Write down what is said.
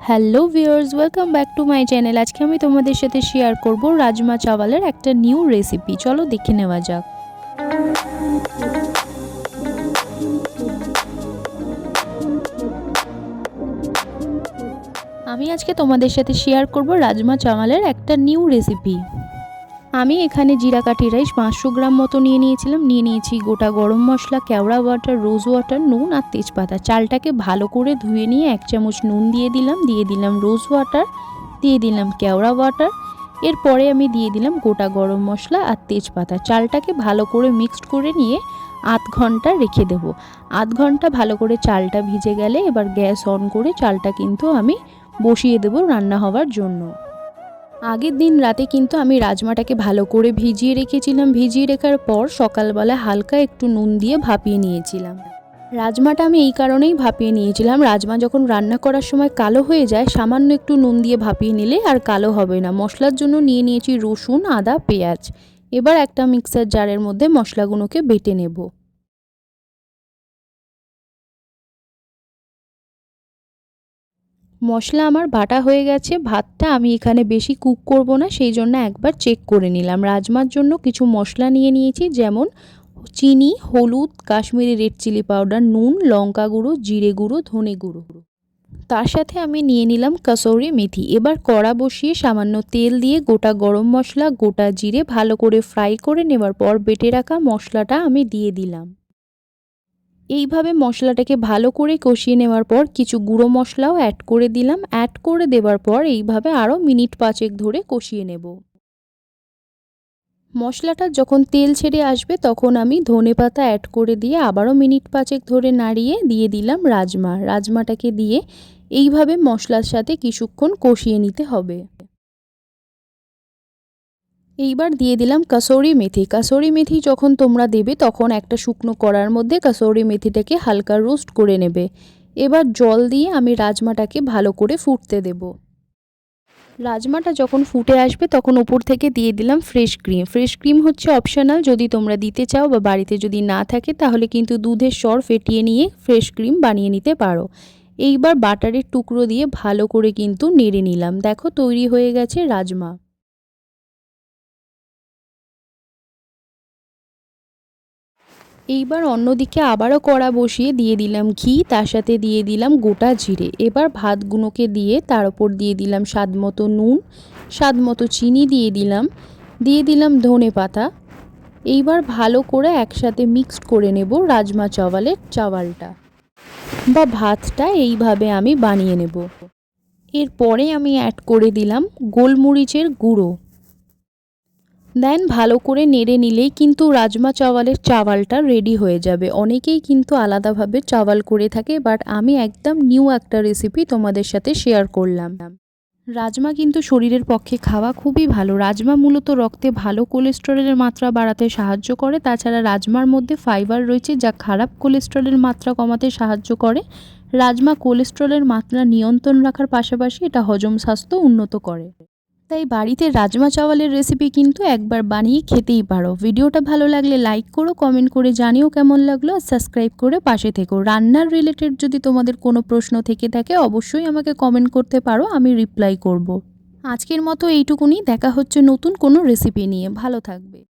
Hello viewers welcome back to my channel আজকে আমি তোমাদের সাথে শেয়ার করব রাজমা চাওয়ালের একটা নিউ রেসিপি চলো দেখে নেওয়া যাক। আমি আজকে তোমাদের সাথে শেয়ার করব রাজমা চাওয়ালের একটা নিউ রেসিপি আমি এখানে জিরা কাঠি রাইস পাঁচশো গ্রাম মতো নিয়ে নিয়েছিলাম। নিয়ে নিয়েছি গোটা গরম মশলা, কেওড়া ওয়াটার রোজ ওয়াটার, নুন আর তেজপাতা। চালটাকে ভালো করে ধুয়ে নিয়ে এক চামচ নুন দিয়ে দিলাম দিয়ে দিলাম রোজ ওয়াটার, দিয়ে দিলাম কেওড়া ওয়াটার এরপরে আমি দিয়ে দিলাম গোটা গরম মশলা আর তেজপাতা। চালটাকে ভালো করে মিক্সড করে নিয়ে আধ ঘণ্টা রেখে দেব। আধ ঘণ্টা ভালো করে চালটা ভিজে গেলে এবার গ্যাস অন করে চালটা কিন্তু আমি বসিয়ে দেবো রান্না হওয়ার জন্য। আগের দিন রাতে কিন্তু আমি রাজমাটাকে ভালো করে ভিজিয়ে রেখেছিলাম। ভিজিয়ে রেখার পর সকালবেলা হালকা একটু নুন দিয়ে ভাপিয়ে নিয়েছিলাম। রাজমাটা আমি এই কারণেই ভাপিয়ে নিয়েছিলাম। রাজমা যখন রান্না করার সময় কালো হয়ে যায়, সামান্য একটু নুন দিয়ে ভাপিয়ে নিলে আর কালো হবে না। মশলার জন্য নিয়ে নিয়েছি রসুন, আদা, পেঁয়াজ। এবার একটা মিক্সার জারের মধ্যে মশলাগুলোকে বেটে নেব। মশলা আমার বাটা হয়ে গেছে, ভাতটা আমি এখানে বেশি কুক করব না, সেই জন্য একবার চেক করে নিলাম। রাজমার জন্য কিছু মশলা নিয়ে নিয়েছি, যেমন চিনি, হলুদ, কাশ্মীরি রেড চিলি পাউডার নুন, লঙ্কা গুঁড়ো, জিরে গুঁড়ো, ধনে গুঁড়ো। তার সাথে আমি নিয়ে নিলাম কসৌরি মেথি। এবার কড়া বসিয়ে সামান্য তেল দিয়ে গোটা গরম মশলা, গোটা জিরে ভালো করে ফ্রাই করে নেবার পর বেটে রাখা মশলাটা আমি দিয়ে দিলাম। এইভাবে মশলাটাকে ভালো করে কষিয়ে নেওয়ার পর কিছু গুঁড়ো মশলাও অ্যাড করে দিলাম। অ্যাড করে দেওয়ার পর এইভাবে আরও মিনিট পাঁচেক ধরে কষিয়ে নেব। মশলাটা যখন তেল ছেড়ে আসবে তখন আমি ধনে পাতা অ্যাড করে দিয়ে আবারও মিনিট পাঁচেক ধরে নাড়িয়ে দিয়ে দিলাম রাজমা। রাজমাটাকে দিয়ে এইভাবে মশলার সাথে কিছুক্ষণ কষিয়ে নিতে হবে। এইবার দিয়ে দিলাম কাসৌরি মেথি। কাসৌরি মেথি যখন তোমরা দেবে, তখন একটা শুকনো কড়ার মধ্যে কাসৌরি মেথিটাকে হালকা রোস্ট করে নেবে। এবার জল দিয়ে আমি রাজমাটাকে ভালো করে ফুটতে দেব। রাজমাটা যখন ফুটে আসবে, তখন উপর থেকে দিয়ে দিলাম ফ্রেশ ক্রিম। ফ্রেশ ক্রিম হচ্ছে অপশনাল, যদি তোমরা দিতে চাও বা বাড়িতে যদি না থাকে, তাহলে কিন্তু দুধের স্বর ফেটিয়ে নিয়ে ফ্রেশ ক্রিম বানিয়ে নিতে পারো। এইবার বাটারের টুকরো দিয়ে ভালো করে কিন্তু নেড়ে নিলাম। দেখো, তৈরি হয়ে গেছে রাজমা। এইবার অন্যদিকে আবারও কড়া বসিয়ে দিয়ে দিলাম ঘি, তার সাথে দিয়ে দিলাম গোটা জিরে। এবার ভাতগুলোকে দিয়ে তার ওপর দিয়ে দিলাম স্বাদ মতো নুন স্বাদ মতো চিনি দিয়ে দিলাম দিয়ে দিলাম ধনে পাতা। এইবার ভালো করে একসাথে মিক্সড করে নেব রাজমা চাওয়ালের চাওয়ালটা বা ভাতটা এইভাবে আমি বানিয়ে নেব। এরপরে আমি অ্যাড করে দিলাম গোলমরিচের গুঁড়ো। দেন ভালো করে নেড়ে নিলেই কিন্তু রাজমা চাওয়ালের চাওয়ালটা রেডি হয়ে যাবে। অনেকেই কিন্তু আলাদাভাবে চাওয়াল করে থাকে বাট আমি একদম নিউ একটা রেসিপি তোমাদের সাথে শেয়ার করলাম। রাজমা কিন্তু শরীরের পক্ষে খাওয়া খুবই ভালো। রাজমা মূলত রক্তে ভালো কোলেস্টেরলের মাত্রা বাড়াতে সাহায্য করে। তাছাড়া রাজমার মধ্যে ফাইবার রয়েছে, যা খারাপ কোলেস্টেরলের মাত্রা কমাতে সাহায্য করে। রাজমা কোলেস্ট্রলের মাত্রা নিয়ন্ত্রণ রাখার পাশাপাশি এটা হজম স্বাস্থ্য উন্নত করে। তাই বাড়িতে রাজমা চাওয়ালের রেসিপি কিন্তু একবার বানিয়ে খেতেই পারো। ভিডিওটা ভালো লাগলে লাইক করো কমেন্ট করে জানিও কেমন লাগল আর সাবস্ক্রাইব করে পাশে থেকো। রান্নার রিলেটেড যদি তোমাদের কোনো প্রশ্ন থেকে থাকে, অবশ্যই আমাকে কমেন্ট করতে পারো, আমি রিপ্লাই করব। আজকের মতো এইটুকুনি, দেখা হচ্ছে নতুন কোনো রেসিপি নিয়ে। ভালো থাকবে।